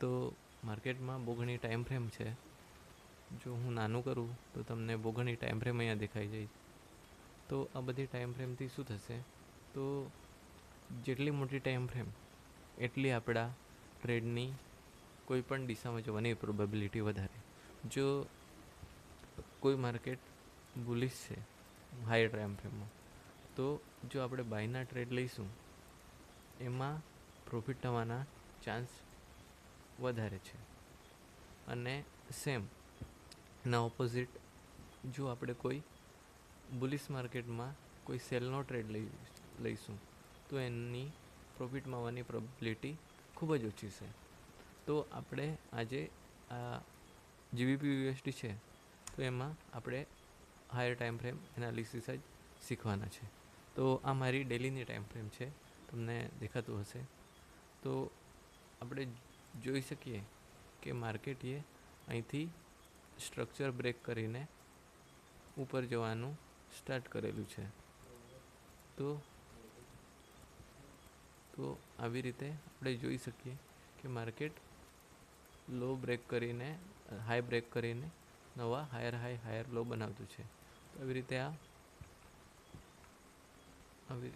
તો માર્કેટમાં બહુ ઘણી ટાઈમ ફ્રેમ છે. જો હું નાનું કરું, તો તમને બહુ ઘણી ટાઈમ ફ્રેમ અહીંયા દેખાઈ જાય. તો આ બધી ટાઈમ ફ્રેમથી શું થશે? તો જેટલી મોટી ટાઈમ ફ્રેમ એટલી આપણા ટ્રેડની કોઈ પણ દિશામાં જવાની પ્રોબેબિલિટી વધારે. જો કોઈ માર્કેટ બુલિશ છે હાઈ ટાઈમ ફ્રેમમાં તો જો આપણે બાયના ટ્રેડ લઈશું, એમાં પ્રોફિટ થવાના ચાન્સ વધારે છે. અને સેમ એના ઓપોઝિટ જો આપણે કોઈ બુલિસ માર્કેટમાં કોઈ સેલનો ટ્રેડ લઈ, લઈશું, તો એની પ્રોફિટમાં આવવાની પ્રોબિલિટી ખૂબ જ ઓછી છે. તો આપણે આજે આ જીબીપી યુએસડી છે, તો એમાં આપણે હાયર ટાઈમ ફ્રેમ એનાલિસિસ જ શીખવાના છે. તો આ મારી ડેલીની ટાઈમ ફ્રેમ છે, તમને દેખાતું હશે. તો આપણે જોઈ શકીએ કે માર્કેટીએ અહીંથી સ્ટ્રક્ચર બ્રેક કરીને ઉપર જવાનું સ્ટાર્ટ કરેલું છે. તો તો આવી રીતે આપણે જોઈ શકીએ કે માર્કેટ લો બ્રેક કરીને હાઈ બ્રેક કરીને નવા હાયર હાઈ હાયર લો બનાવતું છે. તો આવી રીતે આ, આવી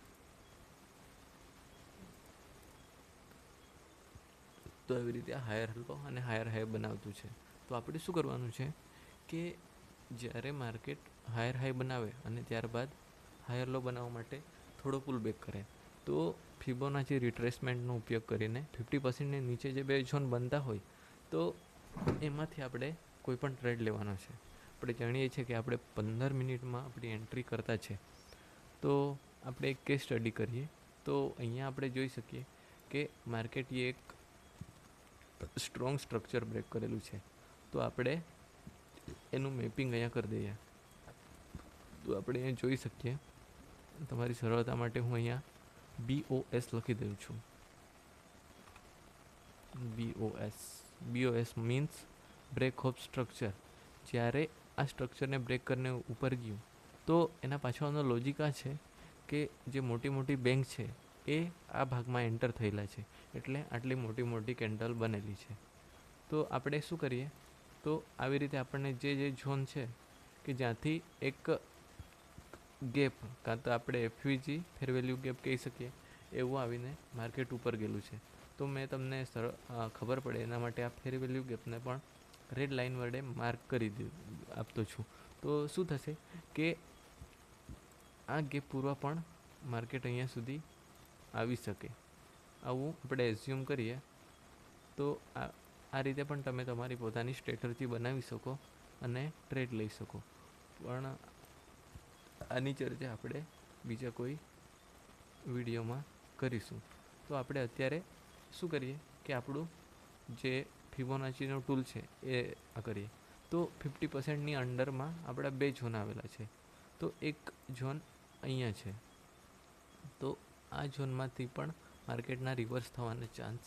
તો આવી રીતે આ હાયર હલકો અને હાયર હાઈ બનાવતું છે. તો આપણે શું કરવાનું છે કે જ્યારે માર્કેટ હાયર હાઈ બનાવે અને ત્યારબાદ હાયર લો બનાવવા માટે થોડો પુલ બેક કરે, તો ફિબોનાચી રિટ્રેસમેન્ટનો ઉપયોગ કરીને ફિફ્ટી પર્સન્ટની નીચે જે બે ઝોન બનતા હોય, તો એમાંથી આપણે કોઈ પણ ટ્રેડ લેવાનો છે. આપણે જાણીએ છીએ કે આપણે પંદર મિનિટમાં આપણી એન્ટ્રી કરતા છે. તો આપણે એક કેસ સ્ટડી કરીએ. તો અહીંયા આપણે જોઈ શકીએ કે માર્કેટ એક સ્ટ્રોંગ સ્ટ્રક્ચર બ્રેક કરેલું છે. તો આપણે એનું મેપિંગ અહીંયા કરી દઈએ. તો આપણે અહીંયા જોઈ શકીએ. તમારી સરળતા માટે હું અહીંયા બીઓએસ લખી દઉં છું. BOS BOS means break of structure જ્યારે આ સ્ટ્રક્ચરને બ્રેક કરીને ઉપર ગયું, તો એના પાછળનો લોજિક આ છે કે જે મોટી મોટી બેંક છે એ આ ભાગમાં એન્ટર થયેલા છે. એટલે આટલી મોટી મોટી કેન્ડલ બનેલી છે. તો આપણે શું કરીએ? તો આવી રીતે આપણને જે જે ઝોન છે કે જ્યાંથી એક ગેપ કાં તો આપણે એફવીજી ફેર વેલ્યુ ગેપ કહી શકીએ, એવું આવીને માર્કેટ ઉપર ગયેલું છે. તો મેં તમને ખબર પડે, એના માટે આ ફેર વેલ્યુ ગેપને પણ રેડ લાઇન વડે માર્ક કરી આપતો છું. તો શું થશે કે આ ગેપ પૂરવા પણ માર્કેટ અહીંયા સુધી આવી શકે. આવું આપણે એઝ્યુમ કરીએ, તો આ આ રીતે પણ તમે તમારી પોતાની સ્ટ્રેટર્જી બનાવી શકો અને ટ્રેડ લઈ શકો. પણ આની ચર્ચા આપણે બીજા કોઈ વિડીયોમાં કરીશું. તો આપણે અત્યારે શું કરીએ કે આપણું જે ફિબોનાચીનો ટૂલ છે એ આ કરીએ. તો ફિફ્ટી પર્સન્ટની અંડરમાં આપણા બે ઝોન આવેલા છે. તો એક ઝોન અહીંયા છે. તો આ ઝોનમાંથી પણ માર્કેટના રિવર્સ થવાના ચાન્સ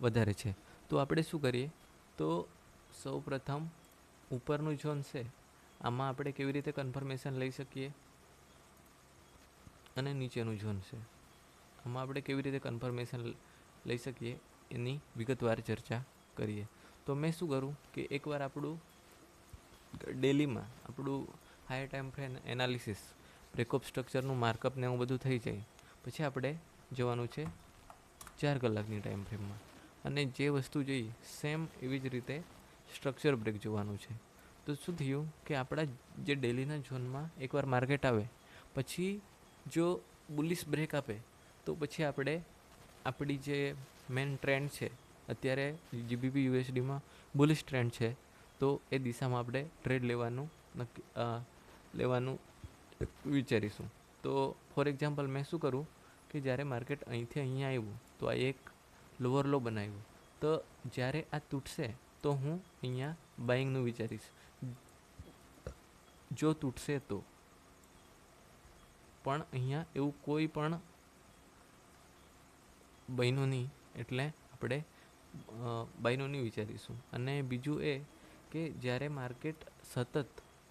વધારે છે. તો આપણે શું કરીએ? તો સૌ પ્રથમ ઉપરનું ઝોન છે, આમાં આપણે કેવી રીતે કન્ફર્મેશન લઈ શકીએ? અને નીચેનું ઝોન છે, આમાં આપણે કેવી રીતે કન્ફર્મેશન લઈ શકીએ? એની વિગતવાર ચર્ચા કરીએ. તો મેં શું કરું કે એકવાર આપણું ડેલીમાં આપણું high time frame analysis breakup સ્ટ્રક્ચરનું markup ને એવું બધું થઈ જાય પછી આપણે જવાનું છે ચાર કલાકની ટાઈમ ફ્રેમમાં અને જે વસ્તુ જોઈએ સેમ એવી જ રીતે સ્ટ્રક્ચર બ્રેક જોવાનું છે. તો શું થયું કે આપણા જે ડેલીના ઝોનમાં એકવાર માર્કેટ આવે, પછી જો બુલિસ બ્રેક આપે, તો પછી આપણે આપણી જે મેન ટ્રેન્ડ છે, અત્યારે જીબીપી યુએસડીમાં બુલિશ ટ્રેન્ડ છે, તો એ દિશામાં આપણે ટ્રેડ લેવાનું નક્કી લેવાનું વિચારીશું. તો ફોર એક્ઝામ્પલ મેં શું કરું કે જ્યારે માર્કેટ અહીંથી અહીંયા આવ્યું, તો આ એક લોઅર લો બનાવ્યું. તો જ્યારે આ તૂટશે, તો હું અહીંયા બાઇંગનું વિચારીશ. જો તૂટશે તો. પણ અહીંયા એવું કોઈ પણ નહીં, એટલે આપણે બહેનોની વિચારીશું. અને બીજું એ કે જ્યારે માર્કેટ સતત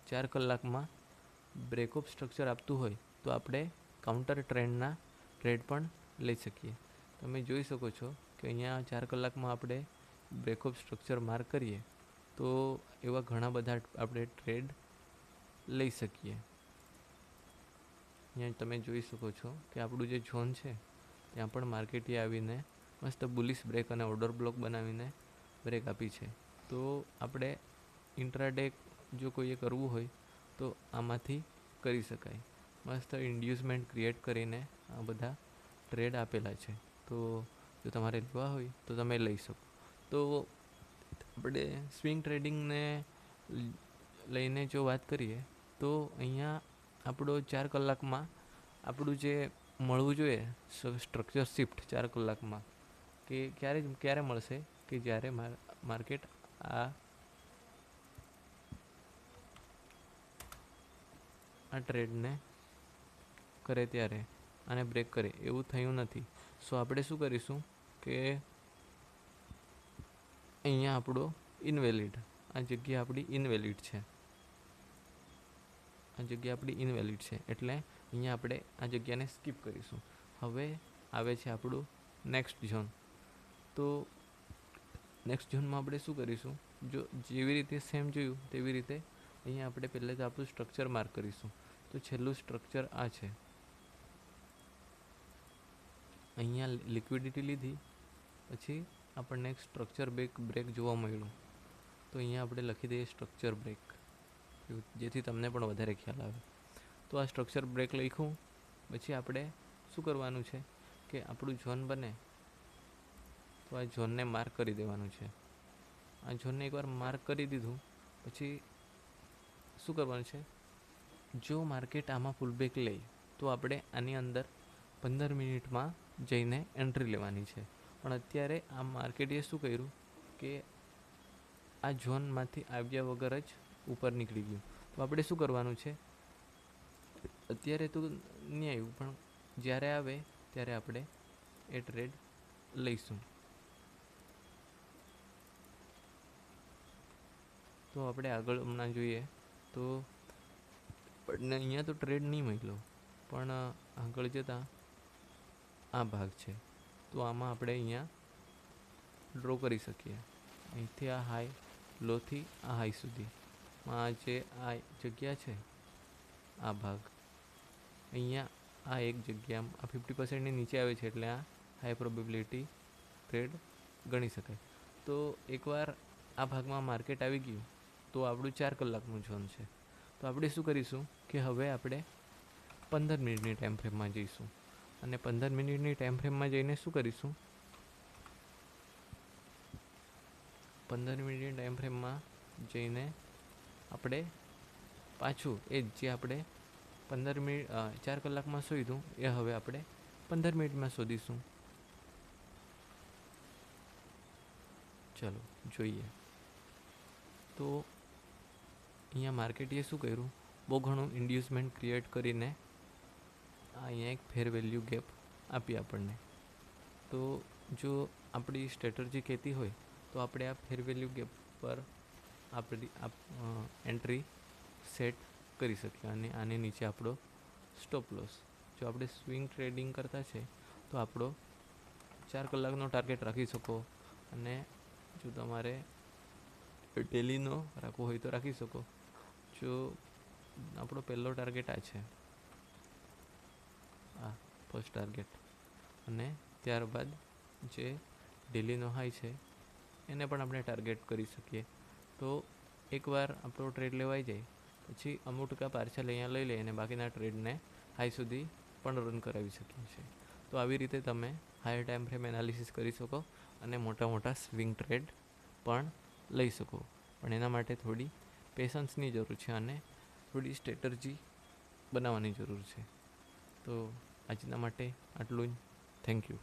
ચાર કલાકમાં બ્રેકઅપ સ્ટ્રક્ચર આપતું હોય તો આપણે કાઉન્ટર ટ્રેન્ડના ટ્રેડ પણ લઈ શકીએ. તમે જોઈ શકો છો કે અહીંયા ચાર કલાકમાં આપણે બ્રેકઅપ સ્ટ્રક્ચર માર્ક કરીએ, તો એવા ઘણા બધા આપણે ટ્રેડ લઈ શકીએ. અહીંયા તમે જોઈ શકો છો કે આપણું જે ઝોન છે, ત્યાં પણ માર્કેટે આવીને મસ્ત બુલિશ બ્રેક અને ઓર્ડર બ્લોક બનાવીને બ્રેક આપી છે. તો આપણે ઇન્ટ્રાડે જો કોઈએ કરવું હોય, તો આમાંથી કરી શકાય. મસ્ત ઇન્ડ્યુસમેન્ટ ક્રિએટ કરીને આ બધા ટ્રેડ આપેલા છે. તો જો તમારે લેવા હોય તો તમે લઈ શકો. તો આપણે સ્વિંગ ટ્રેડિંગને લઈને જો વાત કરીએ, તો અહીંયા આપણો ચાર કલાકમાં આપણું જે મળવું જોઈએ સ્ટ્રક્ચર શિફ્ટ ચાર કલાકમાં, કે ક્યારે ક્યારે મળશે? કે જ્યારે માર્કેટ આ આ ટ્રેડને કરે ત્યારે અને બ્રેક કરે, એવું થયું નથી. સો આપણે શું કરીશું કે અહીંયા આપણો ઇનવેલિડ આ જગ્યા આપણી ઇનવેલિડ છે. આ જગ્યા આપણી ઇનવેલિડ છે, એટલે અહીંયા આપણે આ જગ્યાને સ્કીપ કરીશું. હવે આવે છે આપણું નેક્સ્ટ ઝોન તો નેક્સ્ટ ઝોનમાં આપણે શું કરીશું? જો જેવી રીતે સેમ જોયું, તેવી રીતે અહીંયા આપણે પહેલાં તો આપણું સ્ટ્રક્ચર માર્ક કરીશું. તો છેલ્લું સ્ટ્રક્ચર આ છે. અહીંયા લિક્વિડિટી લીધી. પછી આપણને એક સ્ટ્રક્ચર બ્રેક બ્રેક જોવા મળ્યું. તો અહીંયા આપણે લખી દઈએ સ્ટ્રક્ચર બ્રેક જેથી તમને પણ વધારે ખ્યાલ આવે. તો આ સ્ટ્રક્ચર બ્રેક લખ્યું. પછી આપણે શું કરવાનું છે કે આપણું ઝોન બને. તો આ ઝોનને માર્ક કરી દેવાનું છે. આ ઝોનને એકવાર માર્ક કરી દીધું. પછી શું કરવાનું છે? જો માર્કેટ આમાં ફૂલબેક લે, તો આપણે આની અંદર પંદર મિનિટમાં જઈને એન્ટ્રી લેવાની છે. પણ અત્યારે આ માર્કેટે શું કર્યું કે આ ઝોનમાંથી આવ્યા વગર જ ઉપર નીકળી ગયું. તો આપણે શું કરવાનું છે? અત્યારે તો નહીં આવ્યું, પણ જ્યારે આવે ત્યારે આપણે એ ટ્રેડ લઈશું. તો આપણે આગળ હમણાં જોઈએ તો અહીંયા તો ટ્રેડ નહીં મળ્યો. પણ આગળ જતાં આ ભાગ છે. તો આમાં આપણે અહીંયા ડ્રો કરી શકીએ. અહીંથી આ હાઈ લોથી આ હાઈ સુધી. આ જે આ જગ્યા છે, આ ભાગ. અહીંયા આ એક જગ્યા, આ ફિફ્ટી પર્સન્ટની નીચે આવે છે એટલે આ હાઈ પ્રોબેબિલિટી ટ્રેડ ગણી શકાય. તો એકવાર આ ભાગમાં માર્કેટ આવી ગયું, તો આપણું ચાર કલાકનું ઝોન છે. તો આપણે શું કરીશું કે હવે આપણે પંદર મિનિટની ટાઈમ ફ્રેમમાં જઈશું. અને પંદર મિનિટની ટાઈમ ફ્રેમમાં જઈને શું કરીશું? પંદર મિનિટની ટાઈમ ફ્રેમમાં જઈને આપણે પાછું એ જે આપણે પંદર મિનિટ ચાર કલાકમાં શોધ્યું, એ હવે આપણે પંદર મિનિટમાં શોધીશું. ચલો, જોઈએ. તો અહીંયા માર્કેટીએ શું કર્યું? બહુ ઘણું ઇન્ડ્યુસમેન્ટ ક્રિએટ કરીને અહીંયા એક ફેર વેલ્યુ ગેપ આપી આપણને. તો જો આપણી સ્ટ્રેટર્જી કહેતી હોય, તો આપણે આ ફેર વેલ્યુ ગેપ પર આપણી એન્ટ્રી સેટ કરી શકીએ અને આની નીચે આપણો સ્ટોપ લોસ. જો આપણે સ્વિંગ ટ્રેડિંગ કરતા છે, તો આપણો ચાર કલાકનો ટાર્ગેટ રાખી શકો અને જો તમારે ડેલીનો રાખવો હોય તો રાખી શકો. જો આપણો પહેલો ટાર્ગેટ આ છે આ ફર્સ્ટ ટાર્ગેટ અને ત્યારબાદ જે ડેલીનો હાઈ છે, એને પણ આપણે ટાર્ગેટ કરી શકીએ. તો એકવાર આપણો ટ્રેડ લેવાઈ જાય, પછી અમુક ટકા પાર્સલ અહીંયા લઈ લઈએ અને બાકીના ટ્રેડને હાઈ સુધી પણ રન કરાવી શકીએ છીએ. તો આવી રીતે તમે હાયર ટાઈમ ફ્રેમ એનાલિસિસ કરી શકો અને મોટા મોટા સ્વિંગ ટ્રેડ પણ લઈ શકો. પણ એના માટે થોડી પેશન્સની જરૂર છે અને થોડી સ્ટ્રેટર્જી બનાવવાની જરૂર છે. તો આજના માટે આટલું જ. Thank you